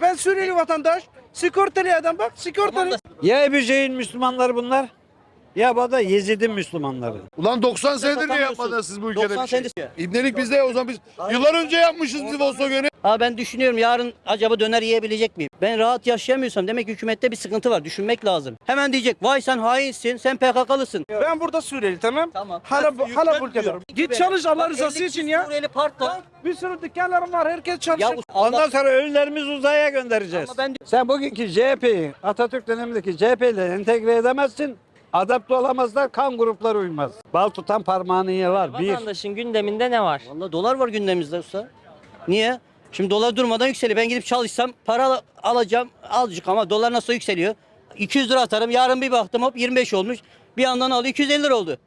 Ben Suriyeli vatandaş. Sigortalı adam bak sigortalı. Cehil Müslümanları bunlar ya bu da Yezid'in Müslümanları. Ulan 90 senedir ne satamıyorsun. yapmadınız siz bu ülkede 90 bir şey? senedir- İbnelik bizde o zaman biz yıllar önce yapmışız biz Volkswagen'i. Ha ben düşünüyorum yarın acaba döner yiyebilecek miyim? Ben rahat yaşayamıyorsam demek ki hükümette bir sıkıntı var. Düşünmek lazım. Hemen diyecek vay sen hainsin, sen PKK'lısın. Ben burada Suriyeli tamam. Tamam. Hala hala bu ülkede. Git çalış Allah rızası için ya. Suriyeli parkta. Bir sürü dükkanlarım var. Herkes Ya çalışır. bu Ondan sonra ölülerimizi uzaya göndereceğiz. Ama ben- Sen bugünkü CHP'yi Atatürk dönemindeki CHP ile entegre edemezsin. Adapte olamazlar, kan grupları uymaz. Bal tutan parmağını yalar. Bir. Vatandaşın gündeminde ne var? Vallahi dolar var gündemimizde usta. Niye? Şimdi dolar durmadan yükseliyor. Ben gidip çalışsam para al- alacağım azıcık ama dolar nasıl yükseliyor? 200 lira atarım. Yarın bir baktım hop 25 olmuş. Bir yandan alıyor 250 lira oldu.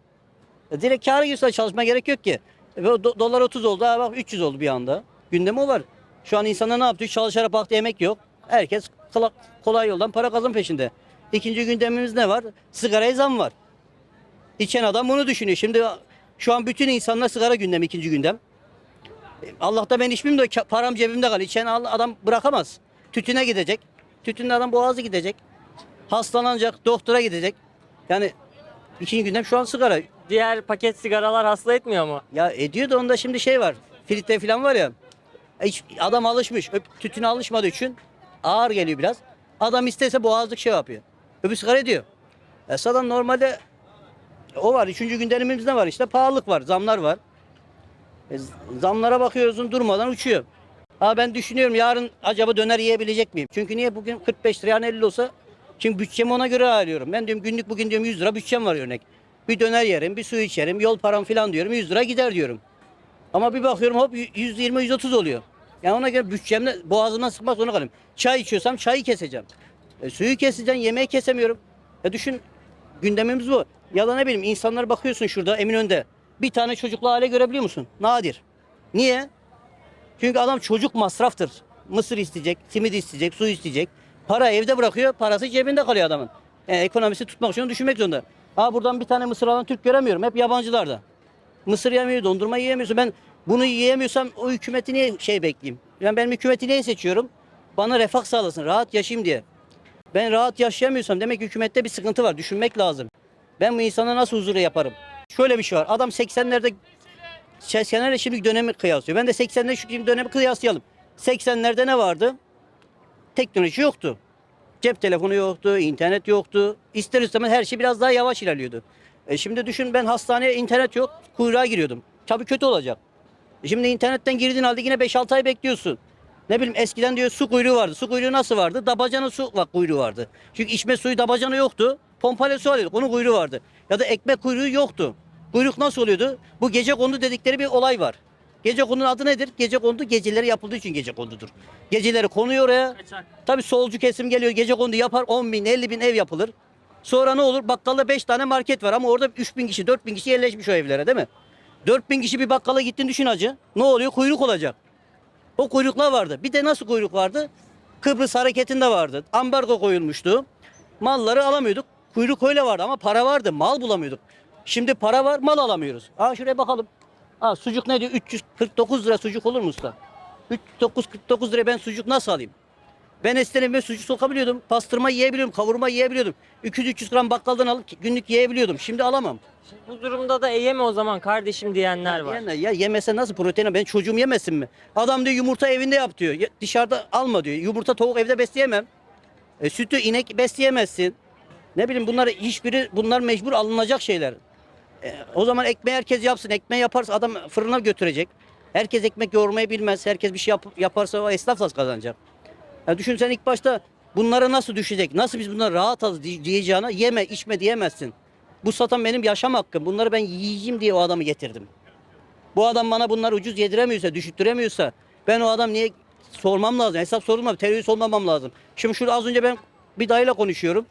E direkt kâra girse çalışma gerek yok ki. E, do- dolar 30 oldu. Ha bak 300 oldu bir anda. Gündemi o var. Şu an insanlar ne yapıyor? Çalışarak baktı yemek yok. Herkes kola- kolay yoldan para kazan peşinde. İkinci gündemimiz ne var? Sigaraya zam var. İçen adam bunu düşünüyor. Şimdi şu an bütün insanlar sigara gündemi ikinci gündem. Allah'ta ben içmeyeyim de param cebimde kalır. İçen adam bırakamaz. Tütüne gidecek. Tütünle adam boğazı gidecek. Hastalanacak, doktora gidecek. Yani ikinci gündem şu an sigara. Diğer paket sigaralar hasta etmiyor mu? Ya ediyor da onda şimdi şey var. Filtre falan var ya. E hiç- adam alışmış. Tütüne alışmadığı için ağır geliyor biraz. Adam istese boğazlık şey yapıyor. Öbür sigara ediyor. Esadan normalde o var. Üçüncü gündemimiz ne var işte? Pahalılık var, zamlar var. E, zamlara bakıyorsun durmadan uçuyor. Ha ben düşünüyorum yarın acaba döner yiyebilecek miyim? Çünkü niye bugün 45 lira yani 50 olsa çünkü bütçemi ona göre ayarlıyorum. Ben diyorum günlük bugün diyorum 100 lira bütçem var örnek. Bir döner yerim, bir su içerim, yol param falan diyorum 100 lira gider diyorum. Ama bir bakıyorum hop 120 130 oluyor. Yani ona göre bütçemle boğazımdan sıkmak zorunda kalıyorum. Çay içiyorsam çayı keseceğim. E, suyu keseceğim, yemeği kesemiyorum. Ya düşün gündemimiz bu. Ya da ne bileyim insanlara bakıyorsun şurada Eminönü'nde. Bir tane çocuklu aile görebiliyor musun? Nadir. Niye? Çünkü adam çocuk masraftır. Mısır isteyecek, simit isteyecek, su isteyecek. Para evde bırakıyor, parası cebinde kalıyor adamın. Yani ekonomisi tutmak için düşünmek zorunda. Ha buradan bir tane mısır alan Türk göremiyorum. Hep yabancılarda. Mısır yemiyor, dondurma yiyemiyorsun. Ben bunu yiyemiyorsam o hükümeti niye şey bekleyeyim? Ben hükümeti niye seçiyorum? Bana refah sağlasın, rahat yaşayayım diye. Ben rahat yaşayamıyorsam demek ki hükümette bir sıkıntı var. Düşünmek lazım. Ben bu insana nasıl huzuru yaparım? Şöyle bir şey var. Adam 80'lerde 80'lerle şimdi dönemi kıyaslıyor. Ben de 80'lerle şu şimdi dönemi kıyaslayalım. 80'lerde ne vardı? Teknoloji yoktu. Cep telefonu yoktu, internet yoktu. İster istemez her şey biraz daha yavaş ilerliyordu. E şimdi düşün ben hastaneye internet yok, kuyruğa giriyordum. Tabii kötü olacak. E şimdi internetten girdiğin halde yine 5-6 ay bekliyorsun. Ne bileyim eskiden diyor su kuyruğu vardı. Su kuyruğu nasıl vardı? Dabacana su var, kuyruğu vardı. Çünkü içme suyu dabacana yoktu. Pompayla su alıyorduk. Onun kuyruğu vardı. Ya da ekmek kuyruğu yoktu. Kuyruk nasıl oluyordu? Bu gece kondu dedikleri bir olay var. Gece konunun adı nedir? Gece kondu geceleri yapıldığı için gece kondudur. Geceleri konuyor oraya. Tabii solcu kesim geliyor gece kondu yapar 10 bin 50 bin ev yapılır. Sonra ne olur? Bakkalda 5 tane market var ama orada 3 bin kişi 4 bin kişi yerleşmiş o evlere değil mi? 4 bin kişi bir bakkala gittin düşün hacı. Ne oluyor? Kuyruk olacak. O kuyruklar vardı. Bir de nasıl kuyruk vardı? Kıbrıs hareketinde vardı. Ambargo koyulmuştu. Malları alamıyorduk. Kuyruk öyle vardı ama para vardı. Mal bulamıyorduk. Şimdi para var, mal alamıyoruz. Ha şuraya bakalım. Ha sucuk ne diyor? 349 lira sucuk olur mu usta? 349 liraya ben sucuk nasıl alayım? Ben eskiden evime sucuk sokabiliyordum. Pastırma yiyebiliyordum, kavurma yiyebiliyordum. 200-300 gram bakkaldan alıp günlük yiyebiliyordum. Şimdi alamam. Bu durumda da e yeme o zaman kardeşim diyenler var. Yani ya yemese nasıl protein? Ben çocuğum yemesin mi? Adam diyor yumurta evinde yap diyor. Ya dışarıda alma diyor. Yumurta tavuk evde besleyemem. E, sütü inek besleyemezsin. Ne bileyim bunlar hiçbiri bunlar mecbur alınacak şeyler. E, o zaman ekmeği herkes yapsın. Ekmeği yaparsa adam fırına götürecek. Herkes ekmek yoğurmayı bilmez. Herkes bir şey yap- yaparsa o esnaf kazanacak? Ya düşün sen ilk başta bunlara nasıl düşecek? Nasıl biz bunları rahat diye- diyeceğine yeme içme diyemezsin. Bu satan benim yaşam hakkım. Bunları ben yiyeceğim diye o adamı getirdim. Bu adam bana bunları ucuz yediremiyorsa, düşürtüremiyorsa ben o adam niye sormam lazım. Hesap sorulmam, terörist olmamam lazım. Şimdi şurada az önce ben bir dayıyla konuşuyorum.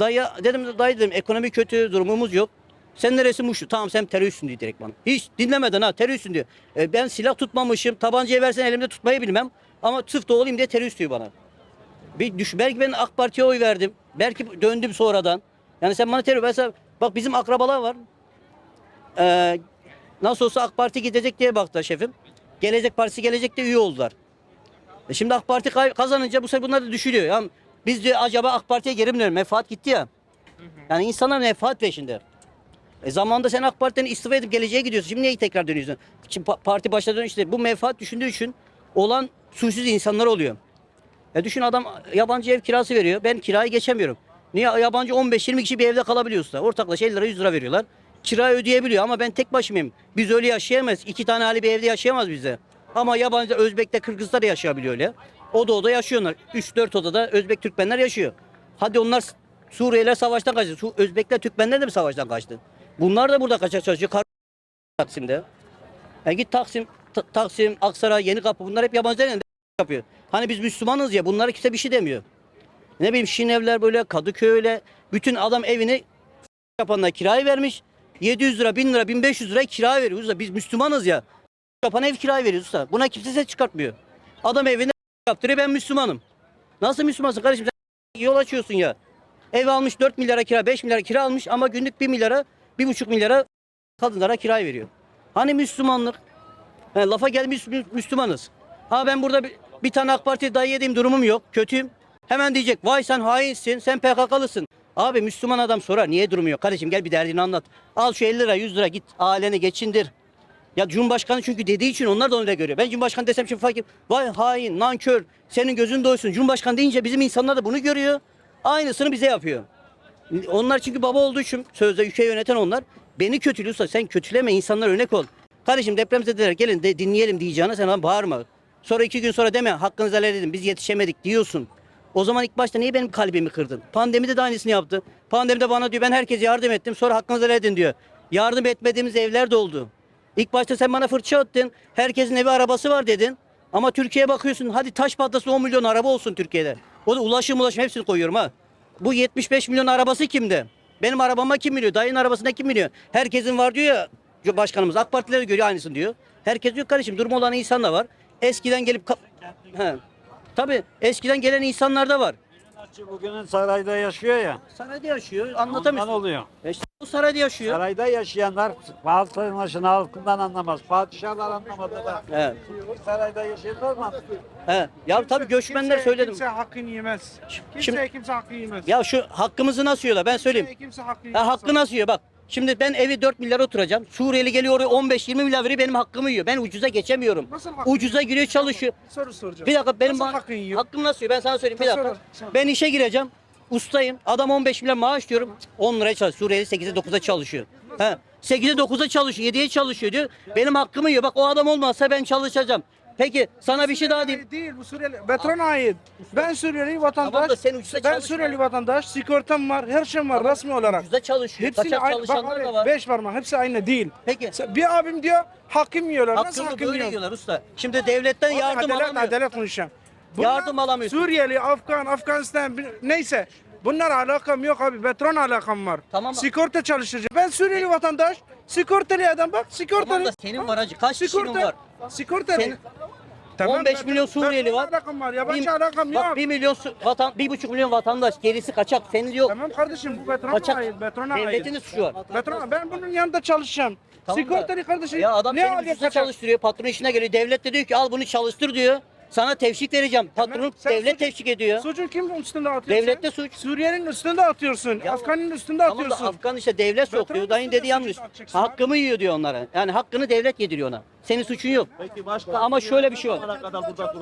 Dayı dedim dayı dedim ekonomi kötü, durumumuz yok. Sen neresi Muşlu? Tamam sen teröristsin diyor direkt bana. Hiç dinlemeden ha teröristsin diyor. E, ben silah tutmamışım. Tabancayı versen elimde tutmayı bilmem. Ama tıfta olayım diye terörist diyor bana. Bir düş, belki ben AK Parti'ye oy verdim. Belki döndüm sonradan. Yani sen bana terör mesela bak bizim akrabalar var. Ee, nasıl olsa AK Parti gidecek diye baktı şefim. Gelecek Partisi gelecek de üye oldular. E şimdi AK Parti kazanınca bu sefer bunlar da düşürüyor. Ya biz diyor acaba AK Parti'ye geri mi dönelim? Menfaat gitti ya. Yani insanlar menfaat peşinde. E zamanında sen AK Parti'den istifa edip geleceğe gidiyorsun. Şimdi niye tekrar dönüyorsun? Şimdi pa- parti başladığın işte bu menfaat düşündüğü için olan suçsuz insanlar oluyor. E düşün adam yabancı ev kirası veriyor. Ben kirayı geçemiyorum. Niye? Yabancı 15-20 kişi bir evde kalabiliyorsa. Ortaklaşa 50 lira 100 lira veriyorlar. Kirayı ödeyebiliyor ama ben tek başımayım. Biz öyle yaşayamayız. İki tane hali bir evde yaşayamaz bize. Ama yabancı Özbek'te Kırgız'da da yaşayabiliyor öyle. Oda oda yaşıyorlar. 3-4 odada Özbek Türkmenler yaşıyor. Hadi onlar Suriyeliler savaştan kaçtı. Özbekler Türkmenler de mi savaştan kaçtı? Bunlar da burada kaçak çalışıyor. Taksim'de. Ya git Taksim, Ta- Taksim, Aksaray, Yenikapı bunlar hep yabancılar yapıyor. Hani biz Müslümanız ya bunlara kimse bir şey demiyor. Ne bileyim Şinevler böyle, Kadıköy öyle. Bütün adam evini yapanlar kiraya vermiş. 700 lira, 1000 lira, 1500 lira kira veriyoruz da biz Müslümanız ya. Yapan ev kiraya veriyoruz da. Buna kimse ses çıkartmıyor. Adam evine yaptırıyor ben Müslümanım. Nasıl Müslümansın kardeşim sen yol açıyorsun ya. Ev almış 4 milyara kira, 5 milyara kira almış ama günlük 1 milyara, 1,5 milyara kadınlara kiraya veriyor. Hani Müslümanlık? He, lafa gelmiş Mü- Müslümanız. Ha ben burada bir, bir tane AK Parti dayı yediğim durumum yok. Kötüyüm. Hemen diyecek vay sen hainsin, sen PKK'lısın. Abi Müslüman adam sorar niye durumu yok? Kardeşim gel bir derdini anlat. Al şu 50 lira 100 lira git aileni geçindir. Ya Cumhurbaşkanı çünkü dediği için onlar da onu da görüyor. Ben Cumhurbaşkanı desem şimdi fakir. Vay hain, nankör, senin gözün doysun. Cumhurbaşkanı deyince bizim insanlar da bunu görüyor. Aynısını bize yapıyor. Onlar çünkü baba olduğu için sözde ülkeyi yöneten onlar. Beni kötülüyorsa sen kötüleme insanlar örnek ol. Kardeşim depremzedeler gelin de dinleyelim diyeceğine sen lan bağırma. Sonra iki gün sonra deme hakkınızı helal edin biz yetişemedik diyorsun. O zaman ilk başta niye benim kalbimi kırdın? Pandemide de aynısını yaptı. Pandemide bana diyor ben herkese yardım ettim sonra hakkınızı helal edin diyor. Yardım etmediğimiz evler de oldu. İlk başta sen bana fırça attın. Herkesin evi arabası var dedin. Ama Türkiye'ye bakıyorsun hadi taş patlasın 10 milyon araba olsun Türkiye'de. O da ulaşım ulaşım hepsini koyuyorum ha. Bu 75 milyon arabası kimde? Benim arabama kim biliyor? Dayının arabasına kim biliyor? Herkesin var diyor ya başkanımız. AK Partiler de görüyor aynısını diyor. Herkes diyor kardeşim durum olan insan da var. Eskiden gelip He. Tabii eskiden gelen insanlar da var. Bugünün sarayda yaşıyor ya. Sarayda yaşıyor Ondan anlatamıyorsun. oluyor. E işte bu sarayda yaşıyor. Sarayda yaşayanlar vatandaşın halkından anlamaz. Padişahlar anlamadı da. Evet. Sarayda yaşayanlar mı? He. Ya tabii göçmenler Kimse- söyledim. Kimse hakkını yemez. Kimse Şimdi- kimse hakkı yemez. Ya şu hakkımızı nasıl yiyorlar ben söyleyeyim. Kimse, kimse hakkı yemez. Ya hakkı nasıl yiyor bak. Şimdi ben evi 4 milyar oturacağım. Suriyeli geliyor oraya 15-20 milyar veriyor benim hakkımı yiyor. Ben ucuza geçemiyorum. Nasıl Ucuza giriyor çalışıyor. Soru soracağım. Bir dakika benim Nasıl hakkın yiyor? hakkım nasıl yiyor ben sana söyleyeyim bir dakika. Ben işe gireceğim. Ustayım. Adam 15 milyar maaş diyorum. 10 liraya çalışıyor. Suriyeli 8'e 9'a çalışıyor. He. 8'e 9'a çalışıyor. 7'ye çalışıyor diyor. Benim hakkımı yiyor. Bak o adam olmazsa ben çalışacağım. Peki sana bir şey daha diyeyim. Değil bu Suriyeli. Betrona ait. Ben Suriyeli vatandaş. Tamam da sen ucuza ben çalışma. Suriyeli vatandaş. Sigortam var. Her şeyim var resmi olarak. Ucuza çalışıyor. Hepsini Kaçak aynı. çalışanlar Bak da abi, var. beş parmak. Hepsi aynı değil. Peki. Sen- Bir abim diyor hakkım yiyorlar. Nasıl hakkım böyle yiyor? diyorlar usta. Şimdi devletten Abi yardım adalet, alamıyor. adalet konuşacağım. Yardım alamıyorsun. Suriyeli, Afgan, Afganistan bir- neyse. Bunlar alakam yok abi. Beton alakam var. Tamam. Sigorta çalıştıracağım. Ben Suriyeli vatandaş. Sigortalı adam bak. Sigortalı. Tamam da senin var hacı. Kaç kişinin var? Sigortalı. Senin- Tamam, 15 ben- milyon Suriyeli var. alakam var. Yabancı Bir- alakam yok. Bak 1 milyon su- vatan, 1,5 milyon vatandaş. Gerisi kaçak. Senin yok. Tamam kardeşim bu betrona Kaçak. ait. Betrona ait. Devletinin suçu var. Betrona. Ben bunun yanında çalışacağım. Tamam da- Sigortalı kardeşim. Ya adam ne seni alıyor kaçak? çalıştırıyor. Patron işine geliyor. Devlet de diyor ki al bunu çalıştır diyor. Sana tevşik vereceğim. Patronun sen devlet suç- tevşik ediyor. Suçun kimin üstünde atıyorsun? Devlette suç. Suriye'nin üstünde atıyorsun. Ya- Afgan'ın üstünde Tamam da atıyorsun. Afgan işte devlet sokuyor. Dayın üstüne yanlış. atacaksın abi. Hakkımı yiyor diyor onlara. Yani hakkını devlet yediriyor ona. Senin suçun yok. Peki başka Ama şöyle bir şey var. kadar burada.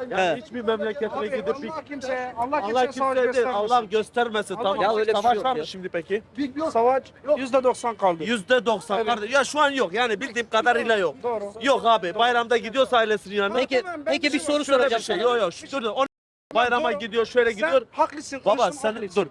Evet. Yani hiçbir memleketine Abi, gidip bir Allah kimseye, Allah Allah kimseye savaş kimse değil, göstermesin. Allah göstermesin. Tamam. Ya öyle bir şey Savaş yok var ya. mı şimdi peki? Savaş yüzde doksan kaldı. Yüzde doksan. kardeş. Ya şu an yok. Yani bildiğim kadarıyla yok. Doğru. Yok abi. Bayramda gidiyorsa ailesinin yanına. Peki, Tamam, ben peki bir bir soru Şöyle soracağım bir şey. sana. Yok yok. Şu- Dur, on bayrama Doğru. gidiyor, şöyle gidiyor. Sen haklısın. Baba konuştum, sen haklısın. dur.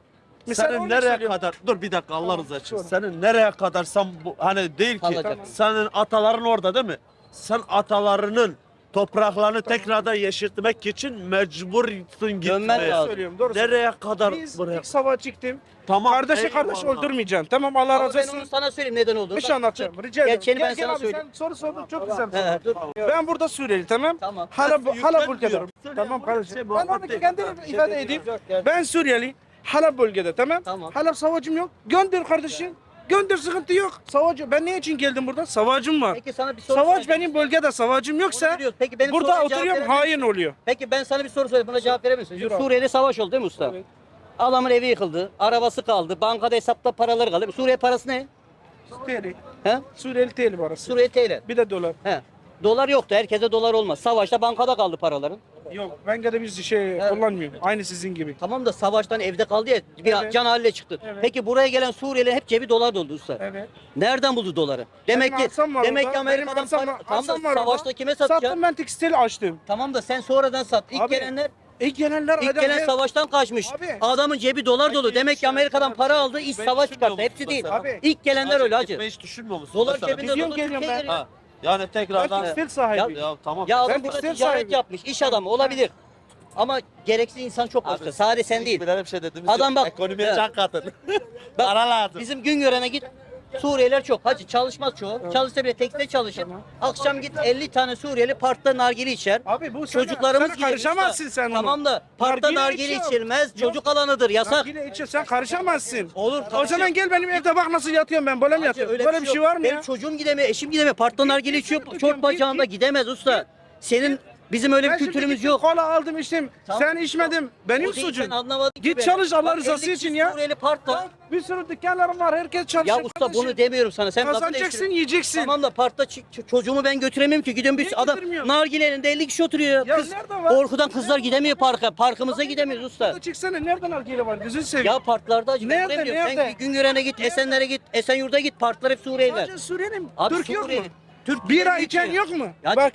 Mesela Senin onu nereye söylüyorum. kadar dur bir dakika Allah rızası için. Sor. Senin nereye kadar sen bu hani değil ki Kalacak. senin ataların orada değil mi? Sen atalarının topraklarını tekrardan yeşertmek için mecbursun Dönmen gitmeye. lazım. Söylüyorum, doğru Nereye kadar Biz buraya? ilk savaş çıktım. Tamam. Kardeşi kardeş eyvallah. öldürmeyeceksin. Tamam Allah Ama razı ben olsun. onu sana söyleyeyim neden olduğunu. Bir şey anlatacağım. Rica ederim. Ben Gel, gel sana abi, söyleyeyim. Sen soru sordun çok güzel. He, he, dur. Ben burada Suriyeli tamam. Tamam. Hala hala diyorum. Tamam kardeşim. Şey, Ben Bir şey ifade değil. edeyim. Ben Suriyeli. Halep bölgede tamam. Tamam. Halep savacım yok. Gönder kardeşim. Gönder sıkıntı yok. Savacı. Ben ne için geldim burada? Savacım var. Peki sana bir soru Savaş soracağım. benim bölgede savacım yoksa biliyoruz. Peki benim burada soruma cevap oturuyorum verebilir hain oluyor. Peki ben sana bir soru sorayım. Buna cevap verir misin? Abi. Suriye'de savaş oldu değil mi usta? Evet. Adamın evi yıkıldı. Arabası kaldı. Bankada hesapta paraları kaldı. Suriye parası ne? TL. He? Suriyeli TL parası. Suriye TL. Bir de dolar. He. Dolar yoktu. Herkese dolar olmaz. Savaşta bankada kaldı paraların. Yok. Ben de biz şey kullanmıyorum. Aynı sizin gibi. Tamam da savaştan evde kaldı ya. Bir Evet. can haline çıktı. Evet. Peki buraya gelen Suriyeliler hep cebi dolar doldu usta. Evet. Nereden buldu doları? Demek Benim ki arsam var demek orada. ki Amerika'dan arsam para... var- Tamam da arsam var orada. savaşta kime satacaksın? Sattım ben tekstil açtım. Tamam da sen sonradan sat. İlk Abi, gelenler İlk gelenler ilk adam- gelen savaştan kaçmış. Abi. Adamın cebi dolar dolu. Demek ki Amerika'dan para aldı, iç savaş çıkarttı. Hepsi değil. Abi. İlk gelenler öyle hacı. Hiç düşünmüyor musun? Dolar mesela? cebinde Gidiyorum, dolu geliyorum Türkiye'ye ben. geliyor. Ha. Yani tekrardan. Ben tekstil Ya- sahibi. Ya tamam. Ya Ben adam burada tekstil ticaret sahibi. yapmış, iş adamı olabilir. Ama gereksiz insan çok başka. Sadece sen değil. Birer bir şey dedim. Adam bak- Ekonomiye Evet. can katın. Bak, Para lazım. Bizim gün görene git. Suriyeliler çok. Hacı çalışmaz çoğu. Çalışsa bile tekstilde çalışır. Akşam git 50 tane Suriyeli parkta nargile içer. Abi bu sana- Çocuklarımız sana gider karışamazsın sen ona. Tamam da parkta Nargile nargile içiyor. içilmez. Yok. Çocuk alanıdır. Yasak. Nargile içiyor sen karışamazsın. Olur, O zaman gel benim evde bak nasıl yatıyorum ben böyle mi yatıyorum? öyle Böyle bir şey var mı Benim ya? çocuğum gidemiyor, eşim gidemiyor. Parkta nargile içiyor. Çort bacağında gidemez usta. Senin bizim öyle bir kültürümüz yok. Kola aldım içtim. Tamam. Sen içmedin. Benim değil, suçum. Git beni. çalış Allah rızası 50 için ya. Suriyeli. Bir sürü dükkanlarım var. Herkes çalışıyor. Ya usta bunu demiyorum sana. Sen Kazanacaksın yiyeceksin. Tamam da parkta çocuğumu ben götüremiyorum ki. Gidiyorum bir Niye adam götürmüyorsun? nargile elinde 50 kişi oturuyor. Ya Kız, nerede var? korkudan kızlar gidemiyor parka. Parkımıza gidemiyoruz usta. Burada çıksana nereden nargile var? Gözünü seveyim. Ya parklarda acı. Nerede, nerede? Sen Güngören'e git, Esenler'e git, Esenyurt'a git. Parklar hep Suriyeliler. Sadece Suriyeli Türk yok mu? Türk Bira içen yok mu? Ya-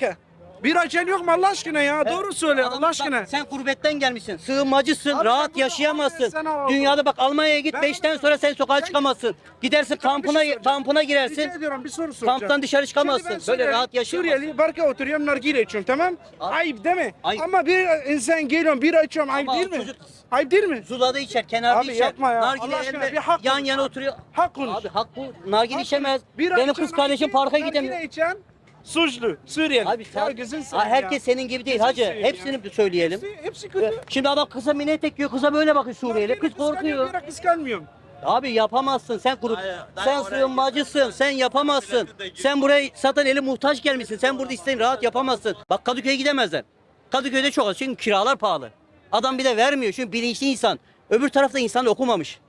Bak. Bira içen yok mu Allah aşkına ya? Doğru söyle Adam Allah bak, aşkına. sen gurbetten gelmişsin. Sığınmacısın. Abi rahat sen yaşayamazsın. Sen. Dünyada bak Almanya'ya git Ben 5'ten burada- sonra sen sokağa Ben- çıkamazsın. Gidersin Bir şey kampına soracağım. kampına Rica girersin. ediyorum bir soru soracağım. Kamptan dışarı çıkamazsın. Ben Böyle rahat yaşayamazsın. Suriyeli barka oturuyorum nargile içiyorum tamam? Abi- Ayıp değil mi? Ayıp. Ama bir insan geliyorum bira içiyorum ayıp değil mi? çocuk- Ayıp değil mi? Zulada içer, kenarda Abi içer. yapma ya. Nargile Allah aşkına bir hak yan yana oturuyor. Hak konuş. Abi hak bu. Nargile içemez. Benim kız kardeşim nargile- parka nargile gidemiyor. içen suçlu. Suriyeli. Abi sen, gözün Ha, seveyim herkes ya. senin gibi değil hacı. Hepsini ya. söyleyelim. Hepsi, hepsi kötü. Şimdi adam kıza mini etek giyiyor, kıza böyle bakıyor Suriyeli. Kız korkuyor. Bira kıskanmıyorum. Abi yapamazsın. Sen kuru, Hayır, sen sığınmacısın. Sen yapamazsın. Sen buraya satan eli muhtaç gelmişsin. Sen burada isteyin rahat yapamazsın. Bak Kadıköy'e gidemezler. Kadıköy'de çok az. Çünkü kiralar pahalı. Adam bir de vermiyor. Çünkü bilinçli insan. Öbür tarafta insan okumamış.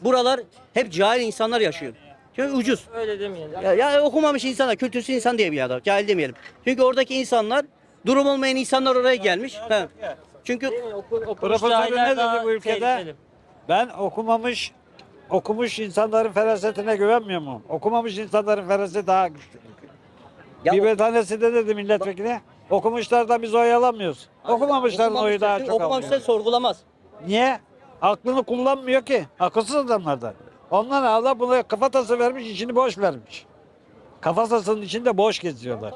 Buralar hep cahil insanlar yaşıyor. Çünkü ucuz. Öyle demeyelim. Ya, ya okumamış insanlar, kültürsüz insan diye bir adam. Cahil demeyelim. Çünkü oradaki insanlar, durum olmayan insanlar oraya gelmiş. Ha. Çünkü Okul, okumuş Profesör cahiller ne dedi daha bu ülkede? tehlikeli. Ben okumamış, okumuş insanların ferasetine güvenmiyor mu? Okumamış insanların feraseti daha güçlü. Ya bir tanesi de dedi milletvekili. Okumuşlardan biz oy alamıyoruz. Okumamışların oyu daha Okumamışlar- çok Okumamışlar alıyor. sorgulamaz. Niye? Aklını kullanmıyor ki. Akılsız adamlardan. Ondan Allah buna kafatası vermiş, içini boş vermiş. Kafatasının içinde boş geziyorlar.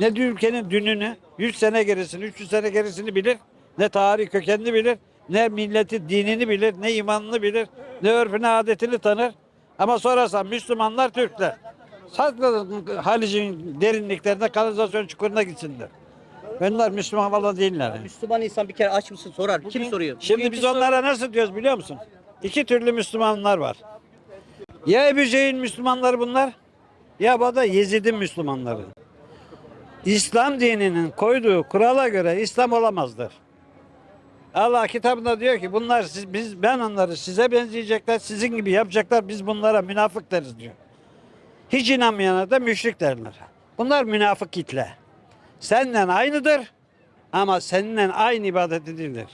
Ne ülkenin dününü, 100 sene gerisini, 300 sene gerisini bilir. Ne tarih kökenini bilir. Ne milleti dinini bilir. Ne imanını bilir. Ne örfünü adetini tanır. Ama sorarsan Müslümanlar Türkler. Sakladın Halic'in derinliklerine kanalizasyon çukuruna gitsinler. Onlar Müslüman falan değiller. Müslüman insan bir kere aç mısın sorar. Kim soruyor? Şimdi biz onlara nasıl diyoruz biliyor musun? İki türlü Müslümanlar var. Ya Ebu Cehil Müslümanları bunlar ya da Yezid'in Müslümanları. İslam dininin koyduğu kurala göre İslam olamazlar. Allah kitabında diyor ki bunlar siz, biz ben onları size benzeyecekler, sizin gibi yapacaklar. Biz bunlara münafık deriz diyor. Hiç inanmayana da müşrik derler. Bunlar münafık kitle. Senden aynıdır ama seninle aynı ibadeti değildir.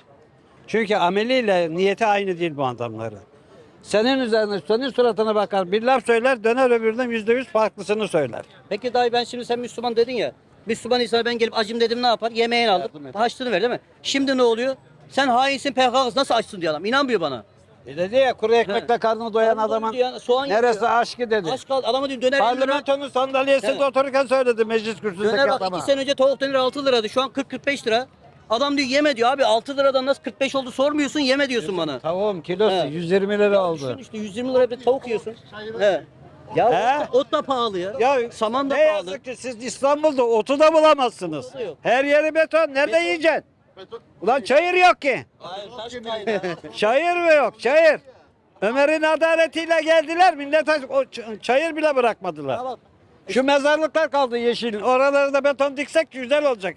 Çünkü ameliyle niyeti aynı değil bu adamların. Senin üzerine, senin suratına bakar, bir laf söyler, döner öbüründen yüzde yüz farklısını söyler. Peki dayı ben şimdi sen Müslüman dedin ya. Müslüman insana ben gelip acım dedim ne yapar? Yemeğini aldık. Haçlığını ver değil mi? Şimdi ne oluyor? Sen hainsin PKK'sın nasıl açsın diyor adam. İnanmıyor bana. E dedi ya kuru ekmekle karnı doyan Karnı adamın doydu ya, soğan neresi yapıyor. aşkı dedi. Aç kaldı. Adama diyor döner 50 lira. Parlamentonun sandalyesinde Evet. otururken söyledi meclis kürsüsündeki Döner bak adama. 2 sene önce tavuk döner 6 liraydı. Şu an 40-45 lira. Adam diyor yeme diyor abi 6 liradan nasıl 45 oldu sormuyorsun yeme diyorsun bana. Tavuğum kilosu He. 120 lira Düşün oldu. işte 120 lira bir tavuk yiyorsun. He. Ya He? ot, da, ot da pahalı ya. Ya Saman da ne pahalı. yazık ki siz İstanbul'da otu da bulamazsınız. Otu da yok. Her yeri beton. Nerede yiyeceksin? Ulan çayır yok ki. Hayır taş kaynağı. Çayır mı yok? Çayır. Ömer'in adaletiyle geldiler. Millete o ç- çayır bile bırakmadılar. Tamam. Şu mezarlıklar kaldı yeşil. Oraları da beton diksek güzel olacak.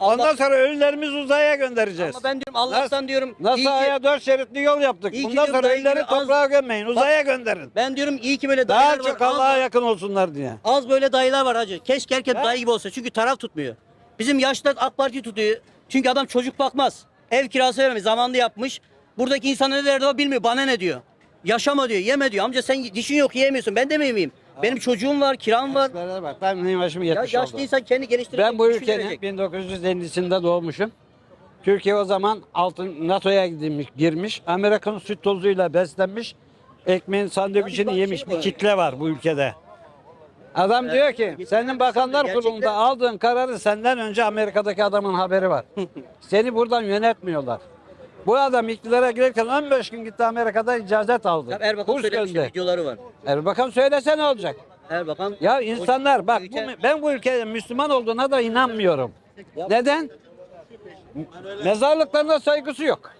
Ondan sonra ölülerimizi uzaya göndereceğiz. Ama ben diyorum Allah'tan Nasıl- diyorum. iyi Nasıl ki- dört şeritli yol yaptık. Bundan sonra ölüleri gibi az- toprağa gömmeyin. Uzaya gönderin. Ben diyorum iyi ki böyle Daha dayılar çok var. Az- Allah'a yakın olsunlar diye. Az böyle dayılar var hacı. Keşke herkes dayı gibi olsa. Çünkü taraf tutmuyor. Bizim yaşlılar AK Parti tutuyor. Çünkü adam çocuk bakmaz. Ev kirası vermemiş. Zamanında yapmış. Buradaki insan ne derdi o bilmiyor. Bana ne diyor. Yaşama diyor. Yeme diyor. Amca sen dişin yok yiyemiyorsun. Ben de mi yemeyeyim? Benim çocuğum var. Kiram var. Yaşlara bak. Ben benim yaşım Ya 70 yaşlı oldu. insan kendi geliştirecek. Ben bu ülkenin düşünecek. 1950'sinde doğmuşum. Türkiye o zaman altın NATO'ya girmiş. Amerikan süt tozuyla beslenmiş. Ekmeğin sandviçini bak, yemiş bir kitle var bu ülkede. Adam diyor ki senin bakanlar gerçekten- kurulunda aldığın kararı senden önce Amerika'daki adamın haberi var. Seni buradan yönetmiyorlar. Bu adam iktidara girerken 15 gün gitti Amerika'da icazet aldı. Ya Erbakan Kurs söylemiş gönderdi. videoları var. Erbakan söylese ne olacak? Erbakan. Ya insanlar bak ülke- bu, ben bu ülkenin Müslüman olduğuna da inanmıyorum. Neden? Mezarlıklarına saygısı yok.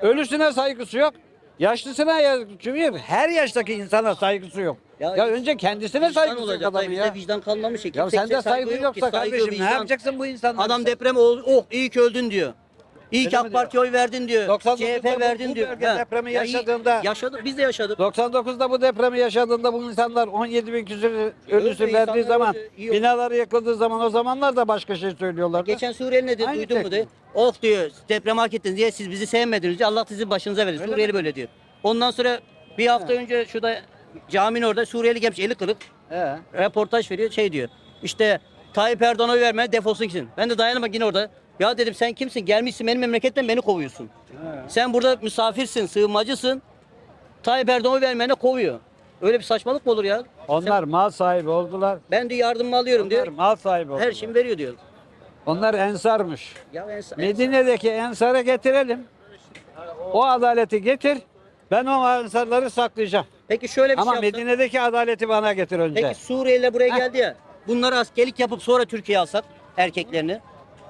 Ölüsüne saygısı yok. Yaşlısına ya- çünkü her yaştaki insana saygısı yok. Ya Ya, önce kendisine Vicdan saygısı yok olacak. adamın Bizde ya. vicdan kalmamış. Ya sende saygı yok yoksa kardeşim ne yapacaksın bu insanlara? Adam deprem oldu. Oh iyi ki öldün diyor. İyi ki AK Parti'ye oy verdin diyor. 99'da CHP verdin bu diyor. bölge Ha. depremi Ya iyi- yaşadığında- Yaşadık biz de yaşadık. 99'da bu depremi yaşadığında bu insanlar 17 bin küsur ölüsü Öldü, verdiği insanlar zaman iyi oldu. binaları yıkıldığı zaman o zamanlar da başka şey söylüyorlardı. Geçen Suriyeli ne dedi Aynı duydun mu tek. de? Of diyor deprem hak ettiniz diye siz bizi sevmediniz diye Allah sizin başınıza verir. Öyle Suriyeli böyle diyor. Ondan sonra bir hafta önce şurada caminin orada Suriyeli gelmiş eli kırık reportaj veriyor şey diyor. İşte Tayyip Erdoğan'a oy verme defolsun gitsin. Ben de dayanamadım yine orada. Ya dedim sen kimsin? Gelmişsin benim memleketten beni kovuyorsun. Sen burada misafirsin, sığınmacısın. Tayyip Erdoğan'a oy vermeyene kovuyor. Öyle bir saçmalık mı olur ya? Onlar mal sahibi oldular. Ben diyor yardımımı alıyorum Onlar diyor. mal sahibi oldular. Her şeyimi veriyor diyor. Onlar ensarmış. Ya en, en- Medine'deki ensara getirelim. O adaleti getir. Ben o ensarları saklayacağım. Peki şöyle bir Ama şey yapsak. Medine'deki adaleti bana getir önce. Peki Suriyeliler buraya Heh. geldi ya. Bunları askerlik yapıp sonra Türkiye'ye alsak erkeklerini.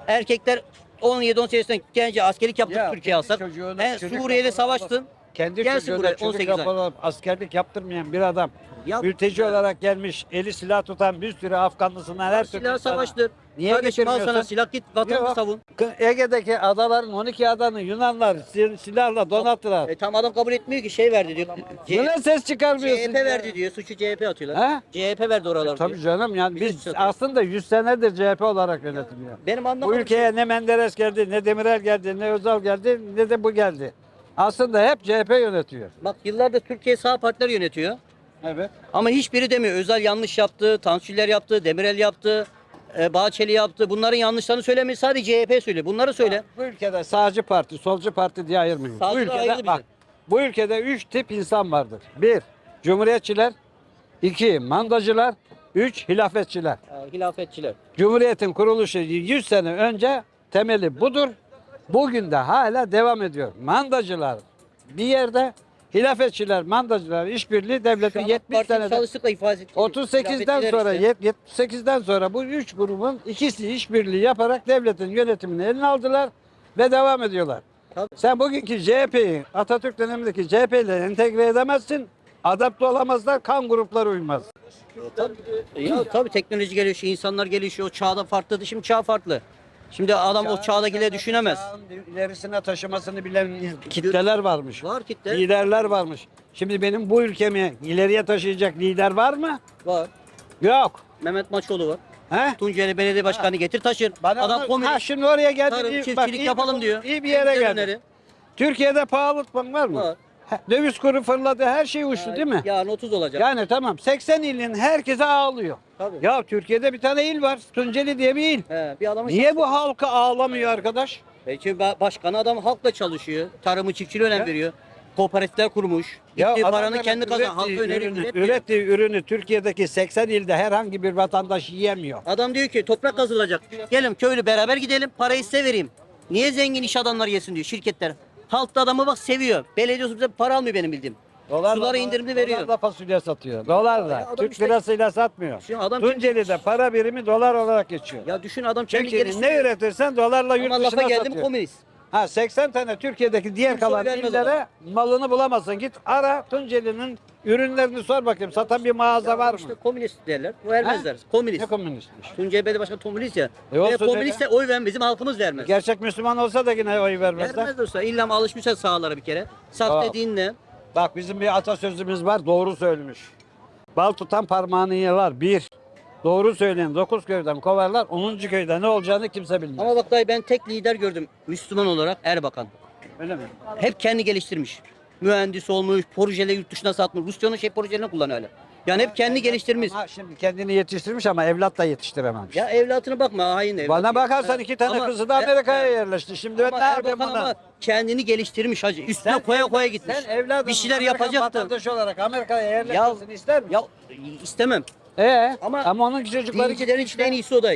Erkekler 17-18 yaşından gence askerlik yaptık Ya, Türkiye'ye alsak. kendi çocuk Suriyeli raporu savaştın. Kendi Gelsin buraya, çocuk 18 ay. askerlik yaptırmayan bir adam. Yap. Mülteci olarak gelmiş, eli silah tutan bir sürü Afganlısından her türlü Silah insana. savaştır. Niye Kardeşim al sana getirmiyorsun? silah git vatanını Yok. savun. Ege'deki adaların 12 adanı Yunanlar sil- silahla donattılar. E, tam adam kabul etmiyor ki şey verdi diyor. Buna ses çıkarmıyorsun. CHP ya. verdi diyor. Suçu CHP atıyorlar. Ha? CHP verdi oraları Tabii diyor. canım yani biz aslında 100 senedir CHP olarak yönetiliyor. Benim Bu anlamadığım ülkeye ne Menderes geldi, ne Demirel geldi, ne Özal geldi, ne de bu geldi. Aslında hep CHP yönetiyor. Bak yıllardır Türkiye sağ partiler yönetiyor. Evet. Ama hiçbiri demiyor. Özel yanlış yaptı, Tansuçiller yaptı, Demirel yaptı, e, Bahçeli yaptı. Bunların yanlışlarını söylemiyor. Sadece CHP söylüyor. Bunları söyle. Bu ülkede sağcı parti, solcu parti diye ayırmayın. Bu Sağcılar ülkede bak, bu ülkede üç tip insan vardır. Bir, cumhuriyetçiler. iki mandacılar. Üç, hilafetçiler. E, hilafetçiler. Cumhuriyetin kuruluşu 100 sene önce temeli budur. Bugün de hala devam ediyor. Mandacılar bir yerde, hilafetçiler, mandacılar işbirliği devletin 70 senede ifade etti. 38'den Hilafetçiler sonra işte. yet- 78'den sonra bu üç grubun ikisi işbirliği yaparak devletin yönetimini eline aldılar ve devam ediyorlar. Tabii. Sen bugünkü CHP'yi Atatürk dönemindeki CHP ile entegre edemezsin. Adapte olamazlar, kan grupları uymaz. E, Ya tabii teknoloji gelişiyor, insanlar gelişiyor. Çağda farklı, şimdi çağ farklı. Şimdi adam o çağdakileri düşünemez. Çağın ilerisine taşımasını bilen kitleler varmış. Var kitle. Liderler varmış. Şimdi benim bu ülkemi ileriye taşıyacak lider var mı? Var. Yok. Mehmet Maçoğlu var. He? Tunceli Belediye Başkanı getir taşır. Bana adam onu- komünist. ha şimdi oraya geldi. Tarım, iyi- çiftçilik bak, iyi yapalım diyor. İyi bir yere Güzel geldi. öneri. Türkiye'de pahalılık var mı? Var. Döviz kuru fırladı, her şey uçtu değil mi? Yarın 30 olacak. Yani tamam 80 ilin herkese ağlıyor. Tabii. Ya Türkiye'de bir tane il var. Tunceli diye bir il. He, bir adamın Niye bu halka ağlamıyor arkadaş? Peki ba- başkan adam halkla çalışıyor. Tarımı çiftçiliğe önem veriyor. Kooperatifler kurmuş. Gittiği paranı kendi kazan. Halka ürettiği öneriyor. ürünü, üretmiyor. ürettiği ürünü Türkiye'deki 80 ilde herhangi bir vatandaş yiyemiyor. Adam diyor ki toprak kazılacak. Gelin köylü beraber gidelim parayı size vereyim. Niye zengin iş adamları yesin diyor şirketler. Halk da adamı bak seviyor. Belediyesi bize para almıyor benim bildiğim. Suları indirimli veriyor. Dolarla fasulye satıyor. Dolarla. adam Türk işte- lirasıyla satmıyor. Şimdi adam Tunceli'de para birimi dolar olarak geçiyor. Ya düşün adam kendi geliştiriyor. ne üretirsen dolarla yurt Ama dışına lafa geldim satıyor. komünist. Ha 80 tane Türkiye'deki diğer Kimse kalan illere malını bulamazsın. Git ara Tunceli'nin ürünlerini sor bakayım. Satan bir mağaza var mı? İşte komünist derler. Vermezler. Komünist. Ne komünistmiş? Tuncay Belediye Başkanı komünist ya. E olsun komüniste oy veren bizim halkımız vermez. Gerçek Müslüman olsa da yine oy vermezler. Vermez olsa illa mı alışmışsa sağlara bir kere. Sahte Aa. dinle. Bak bizim bir atasözümüz var doğru söylemiş. Bal tutan parmağını yalar. Bir. Doğru söyleyen dokuz köyden kovarlar. Onuncu köyde ne olacağını kimse bilmez. Ama bak dayı ben tek lider gördüm Müslüman olarak Erbakan. Öyle mi? Hep kendi geliştirmiş. Mühendis olmuş, projeleri yurt dışına satmış. Rusya'nın şey projelerini kullanıyor öyle. Yani hep kendi geliştirmiş. Ha, şimdi kendini yetiştirmiş ama evlat da yetiştirememiş. Ya evlatına bakma hain evlat. Bana bakarsan iki tane Ama- kızı da Amerika'ya yerleşti. Şimdi ben Ama ne yapayım Erbakan buna? ama kendini geliştirmiş hacı. Üstüne Sen- koya koya gitmiş. Sen evladın bir şeyler Amerikan vatandaşı olarak Amerika'ya yerleşmesini ister misin? Ya istemem. Ee, ama, Ama- onun çocukları Dincilerin içinde en iyisi o da.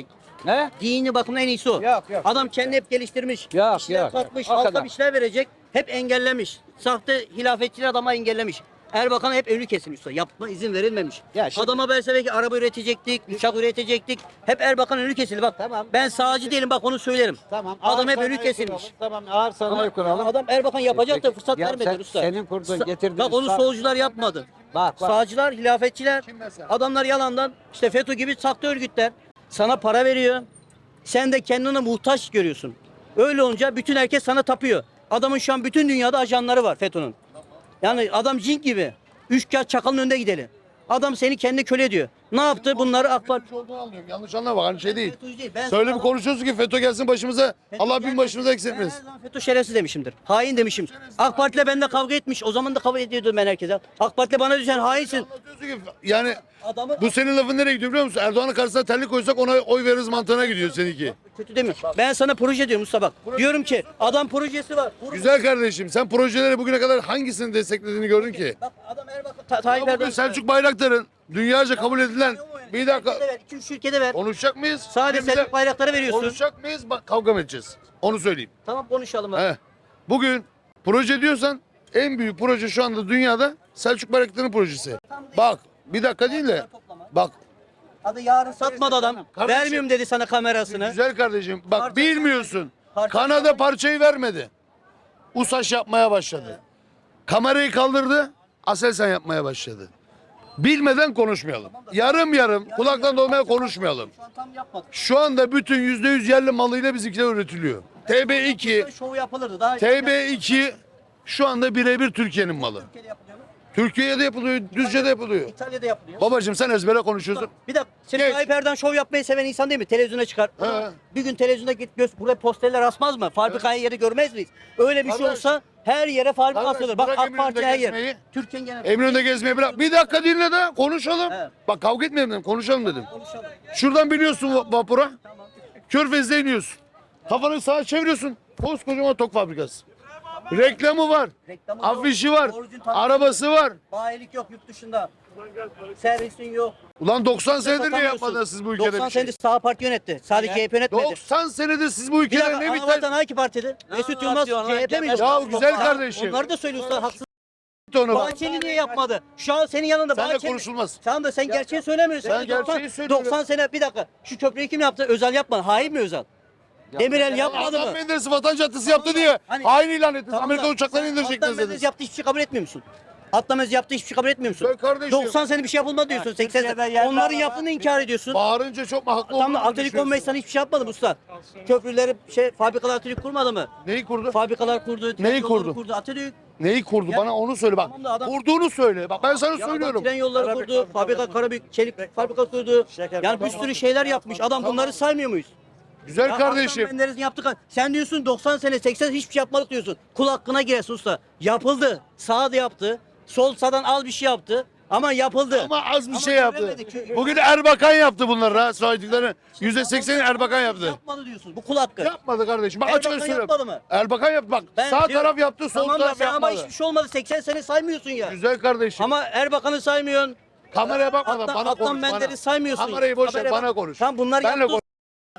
Ne? Dini bakımdan en iyisi o. Yok, yok. Adam kendini hep geliştirmiş. Yok, bir şeyler yok, katmış, O halka kadar. bir şeyler verecek. Hep engellemiş. Sahte hilafetçiler adama engellemiş. Erbakan'a hep önü kesilmiş. Yapma izin verilmemiş. Ya şimdi- Adama verse belki araba üretecektik, uçak üretecektik. Hep Erbakan önü kesildi. Bak Tamam. ben sağcı değilim bak onu söylerim. Tamam. Adam ağır hep önü sanayi kesilmiş. kuralım, Tamam ağır sanayi Ama kuralım. adam Erbakan yapacak da Peki, fırsat ya vermedi sen- usta. senin kurduğun, Sa- getirdiğin Bak onu sağ- solcular yapmadı. Bak, bak. Sağcılar, hilafetçiler, adamlar yalandan işte FETÖ gibi sahte örgütler sana para veriyor. Sen de kendini muhtaç görüyorsun. Öyle olunca bütün herkes sana tapıyor. Adamın şu an bütün dünyada ajanları var FETÖ'nün. Yani adam cin gibi. Üç kağıt çakalın önünde gidelim. Adam seni kendi köle diyor. Ne yaptı? Bunları AK Parti... FETÖ'cü olduğunu anlıyorum. Yanlış anlama hani şey değil. FETÖ'cü değil. Ben Söyle sana- bir konuşuyorsun ki FETÖ gelsin başımıza. Allah bin başımıza eksik Ben etmesin. her zaman FETÖ şerefsiz demişimdir. Hain demişim. AK Parti'yle benimle kavga etmiş. O zaman da kavga ediyordum ben herkese. AK Parti'yle bana düşen hainsin. Anlatıyorsun ki yani Adamı bu senin lafın nereye gidiyor biliyor musun? Erdoğan'ın karşısına terlik koysak ona oy veririz mantığına gidiyor seninki. kötü demiyorum. Ben sana proje diyorum Mustafa bak. Diyorum ki adam projesi var. Kur- Güzel kardeşim sen projeleri bugüne kadar hangisini desteklediğini gördün ki? Bak adam Erbakan Ta- Tayyip Bugün Erdoğan. Selçuk Bayraktar'ın dünyaca kabul edilen bir dakika Ülkede ver, iki üç ülkede ver. konuşacak mıyız? Sadece Birbirimize- Selçuk bayrakları veriyorsun. Konuşacak mıyız? Bak, kavga mı edeceğiz? Onu söyleyeyim. Tamam konuşalım. He. Bugün proje diyorsan en büyük proje şu anda dünyada Selçuk Bayraktar'ın projesi. Bak bir dakika değil de bak Hadi yarın satmadı adam. Kardeşim- Vermiyorum dedi sana kamerasını. güzel kardeşim bak Parça- bilmiyorsun. Parça- Kanada parçayı vermedi. USAŞ yapmaya başladı. Kamerayı kaldırdı. Aselsan yapmaya başladı. Bilmeden konuşmayalım. Yarım yarım kulaktan dolmaya konuşmayalım. Şu an tam yapmadı. Şu anda bütün yüzde yüz yerli malıyla bizimkiler üretiliyor. TB2, Şovu yapılırdı. Daha TB2 şu anda birebir Türkiye'nin malı. Türkiye'de yapılıyor mu? Türkiye'de yapılıyor, Düzce'de yapılıyor. İtalya'da yapılıyor. Babacım sen ezbere konuşuyorsun. Bir dakika. Sen Geç. Tayyip Erdoğan şov yapmayı seven insan değil mi? Televizyona çıkar. He. Bir gün televizyonda git göz burada posterler asmaz mı? Fabrikaya yeri görmez miyiz? Öyle bir şey olsa her yere Kardeş, asılır. Bak bırak AK Eminönü'nde Parti her yer. gezmeyi. Türkiye'nin genel Eminönü'nde gezmeye bırak. Bir dakika dinle de konuşalım. He. Bak kavga etmeyelim dedim, konuşalım dedim. konuşalım. Şuradan biniyorsun va- vapura. Körfez'de iniyorsun. Kafanı sağa çeviriyorsun. Koskocaman tok fabrikası. Reklamı var. Reklamı yok, Afişi var. orijin tanıtım Arabası var. Bayilik yok yurt dışında. Servisin yok. Ulan 90 senedir ne Satamıyorsun. yapmadınız siz bu ülkede 90 bir şey? senedir sağ parti yönetti. Sadece CHP yönetmedi. 90 senedir siz bu Bir ülkede dakika, ne Anavatan biter? hangi partiydi? Mesut Yılmaz CHP miydi? Ya güzel kardeşim. Onları da söylüyorsun haksız. onu. Bahçeli niye yapmadı? Şu an senin yanında Sen de Bahçeli. konuşulmaz. Sen de sen gerçeği söylemiyorsun. Ben gerçeği 90 söylüyorum. 90 sene bir dakika. Şu köprüyü kim yaptı? Özel yapmadı. Hain mi Özel? Demirel yapmadı mı? Menderes'i vatan caddesi yaptı diye Hani- hain ilan ettiniz. Tamam Amerika da- uçaklarını Adnan indirecektiniz Menderes dediniz. yaptığı hiçbir şey kabul etmiyor musun? Adnan Menderes yaptığı hiçbir şey kabul etmiyor musun? Ben kardeşim- 90 sene bir şey yapılmadı diyorsun. 80 Türkiye'de sene. yerli Onların araba- yaptığını inkar ediyorsun. Bağırınca çok mu haklı Tam olduğunu da Atletik düşünüyorsun? Konveysan hiçbir şey yapmadı mı usta? Köprüleri şey fabrikalar Atletik kurmadı mı? Neyi kurdu? Fabrikalar kurdu, tren Neyi yolları kurdu? kurdu. Atatürk Neyi kurdu? Ya- Bana onu söyle bak. Tamam da adam- Kurduğunu söyle. Bak ben sana Ya adam söylüyorum. tren yolları kurdu, fabrika Karabük çelik fabrika kurdu. Yani bir sürü şeyler yapmış. Adam bunları saymıyor muyuz? Güzel Ya kardeşim. Adnan Menderes'in yaptığı sen diyorsun 90 sene 80 hiçbir şey yapmadık diyorsun. Kul hakkına girersin usta. Yapıldı. Sağ da yaptı. Sol sağdan az bir şey yaptı. Ama yapıldı. Ama az bir Ama şey yaptı. göremedik. Bugün Erbakan yaptı bunları ha saydıkları. Yüzde sekseni Erbakan yaptı. Yapmadı diyorsun. Bu kul hakkı. Yapmadı kardeşim. Bak Erbakan açık söylüyorum. yapmadı mı? Erbakan yaptı bak. Ben sağ diyorum- taraf yaptı, sol tamam da taraf sen Ama yapmadı. hiçbir şey olmadı. 80 sene saymıyorsun ya. Güzel kardeşim. Ama Erbakan'ı saymıyorsun. Kameraya bakmadan Adnan, bana Adnan konuş. Menderes'i bana. saymıyorsun. Kamerayı boş ver Kameraya bana konuş. Tamam bunlar Benle yaptı.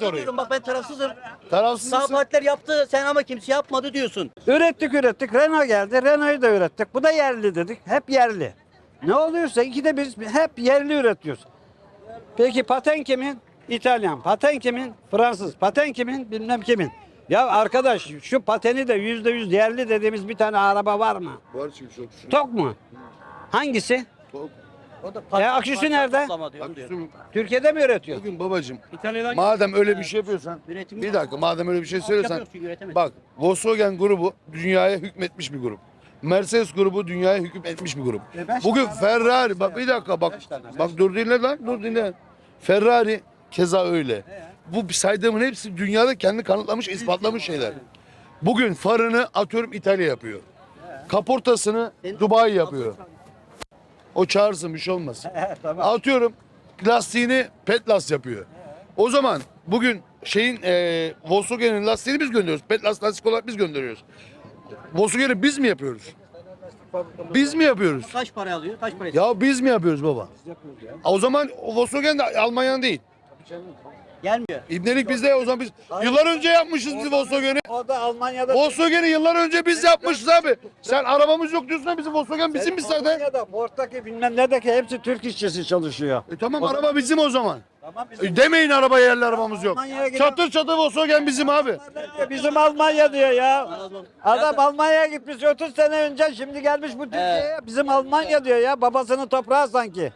Diyorum bak ben tarafsızım. Tarafsız Sağ mısın? partiler yaptı sen ama kimse yapmadı diyorsun. Ürettik ürettik. Renault geldi. Renault'u da ürettik. Bu da yerli dedik. Hep yerli. Ne oluyorsa ikide biz hep yerli üretiyoruz. Peki paten kimin? İtalyan. Paten kimin? Fransız. Paten kimin? Bilmem kimin. Ya arkadaş şu pateni de yüzde yüz yerli dediğimiz bir tane araba var mı? Var şimdi çok düşün. Tok mu? Hangisi? O da E, aküsü nerede? toplama diyor. Türkiye'de mi üretiyor? Bugün babacım madem öyle bir şey yapıyorsan Üretim bir yok. dakika madem öyle bir şey söylüyorsan çünkü bak Volkswagen grubu dünyaya hükmetmiş bir grup. Mercedes grubu dünyaya hükmetmiş bir grup. Bugün Ferrari bak bir dakika bak bak dur dinle lan dur dinle. Ferrari keza öyle. Bu saydığımın hepsi dünyada kendi kanıtlamış, ispatlamış şeyler. Bugün farını atıyorum İtalya yapıyor. Kaportasını Dubai yapıyor. O çağırsın bir şey olmaz. Atıyorum lastiğini Petlas yapıyor. O zaman bugün şeyin e, Volkswagen'in lastiğini biz gönderiyoruz. Petlas lastik olarak biz gönderiyoruz. Volkswagen'i biz mi yapıyoruz? Biz mi yapıyoruz? Kaç para alıyor? Kaç para? Ya biz mi yapıyoruz baba? O zaman o Volkswagen de Almanya'nın değil. Gelmiyor. İbnelik bizde o zaman biz yıllar önce yapmışız biz Volkswagen'i. O da Almanya'da. Volkswagen'i yıllar önce biz yapmışız abi. Sen arabamız yok diyorsun da bizim Volkswagen bizim biz zaten. Almanya'da Ford'daki bilmem neredeki hepsi Türk işçisi çalışıyor. E tamam araba bizim o zaman. Tamam E demeyin araba yerli arabamız yok. Almanya'ya giden- Çatır çatır Volkswagen bizim abi. Bizim Almanya diyor ya. Adam Almanya'ya gitmiş 30 sene önce şimdi gelmiş bu Türkiye'ye. Bizim Almanya diyor ya. Babasının toprağı sanki.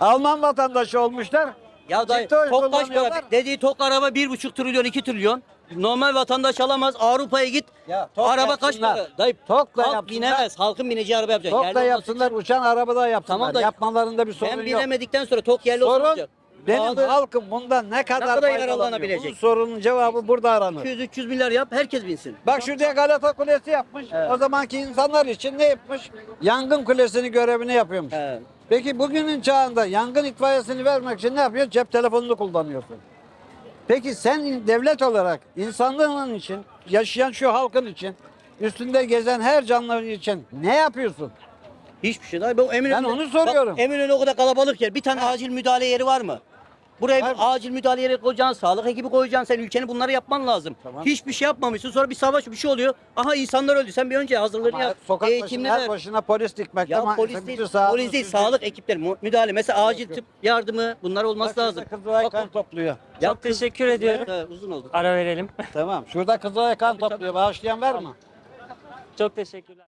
Alman vatandaşı olmuşlar. Ya dayı Ciddi tok kaç para? Dediği tok araba bir buçuk trilyon, iki trilyon. Normal vatandaş alamaz. Avrupa'ya git. Ya tok araba kaç yapsınlar. para? Dayı Tok da halk yapsınlar. binemez. Halkın bineceği araba yapacak. Yerli da olması yapsınlar, uçan araba da yapsınlar. Tamam da- Yapmalarında bir sorun Ben yok. bilemedikten sonra tok yerli Sorun olmayacak. benim Pahalı. halkım bundan ne kadar, kadar faydalanabilecek? yararlanabilecek? Bu sorunun cevabı burada aranır. 200-300 milyar yap herkes binsin. Bak şuraya Galata Kulesi yapmış. O zamanki insanlar için ne yapmış? Yangın kulesini görevini yapıyormuş. He. Peki bugünün çağında yangın itfaiyesini vermek için ne yapıyor? Cep telefonunu kullanıyorsun. Peki sen devlet olarak insanlığın için, yaşayan şu halkın için, üstünde gezen her canlı için ne yapıyorsun? Hiçbir şey daha. Ben, Eminönü'nde- Ben onu soruyorum. Bak, Eminönü o kadar kalabalık yer. Bir tane acil müdahale yeri var mı? Buraya bir acil müdahale yeri koyacaksın, sağlık ekibi koyacaksın. Sen ülkenin bunları yapman lazım. Hiçbir şey yapmamışsın. Sonra bir savaş bir şey oluyor. Aha insanlar öldü. Sen bir önce hazırlığını yap. Sokak Eğitimini başına, her ver. başına polis dikmekte Ya polis değil, sağlık- polis değil, sağlık ekipleri mu- müdahale. Mesela acil tıp yardımı bunlar olması Bak lazım. Kızılay kan topluyor. ya Çok teşekkür ediyorum. Evet, uzun oldu. Ara verelim. Tamam. Şurada Kızılay kan topluyor. Bağışlayan var mı? Çok teşekkürler.